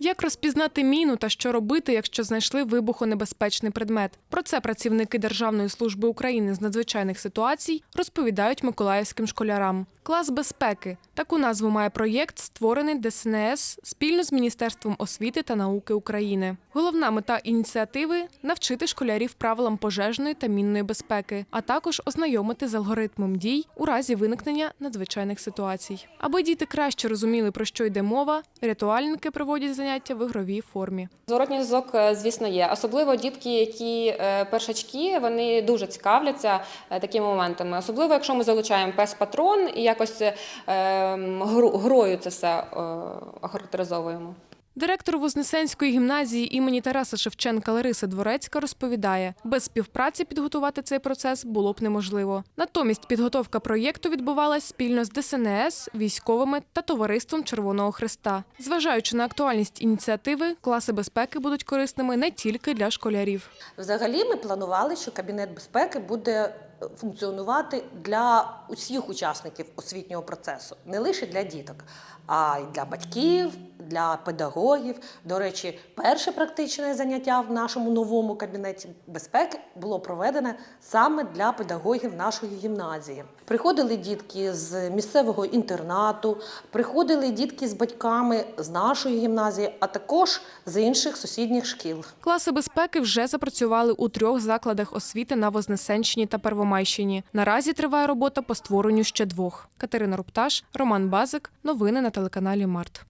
Як розпізнати міну та що робити, якщо знайшли вибухонебезпечний предмет? Про це працівники Державної служби України з надзвичайних ситуацій розповідають миколаївським школярам. Клас безпеки таку назву має проєкт, створений ДСНС спільно з Міністерством освіти та науки України. Головна мета ініціативи навчити школярів правилам пожежної та мінної безпеки, а також ознайомити з алгоритмом дій у разі виникнення надзвичайних ситуацій. Аби діти краще розуміли, про що йде мова, рятувальники проводять заняття в ігровій формі. Зворотній зв'язок, е, звісно, є. Особливо дітки, які е, першачки, вони дуже цікавляться е, такими моментами. Особливо, якщо ми залучаємо пес-патрон і якось е, гру- грою це все охарактеризовуємо. Директор Вознесенської гімназії імені Тараса Шевченка Лариса Дворецька розповідає, без співпраці підготувати цей процес було б неможливо. Натомість підготовка проєкту відбувалась спільно з ДСНС, військовими та товариством Червоного Христа. Зважаючи на актуальність ініціативи, класи безпеки будуть корисними не тільки для школярів. Взагалі, ми планували, що кабінет безпеки буде функціонувати для усіх учасників освітнього процесу, не лише для діток, а й для батьків, для педагогів. До речі, перше практичне заняття в нашому новому кабінеті безпеки було проведене саме для педагогів нашої гімназії. Приходили дітки з місцевого інтернату, приходили дітки з батьками з нашої гімназії, а також з інших сусідніх шкіл. Класи безпеки вже запрацювали у трьох закладах освіти на Вознесенщині та Первомайщині. Наразі триває робота по створенню ще двох. Катерина Рупташ, Роман Базик. Новини на телеканалі Март.